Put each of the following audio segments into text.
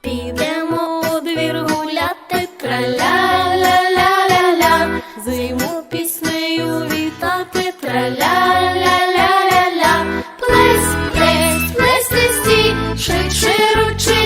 Підемо у двір гуляти, траля-ля-ля-ля-ля, зиму піснею вітати, траля-ля-ля-ля-ля, плес, плес, плес, плес, швидше рученята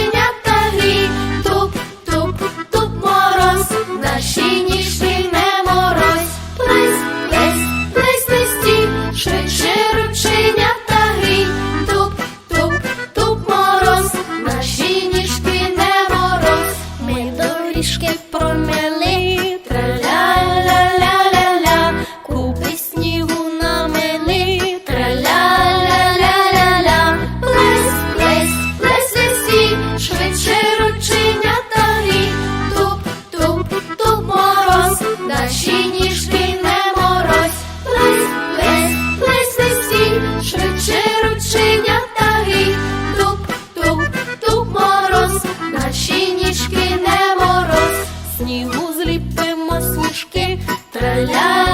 наші ніжки не мороз, плесь, плесь, плесь лисі, швидше рученята гій, туп, туп, туп, мороз, наші ніжки не мороз, снігу зліпимо смішки, траля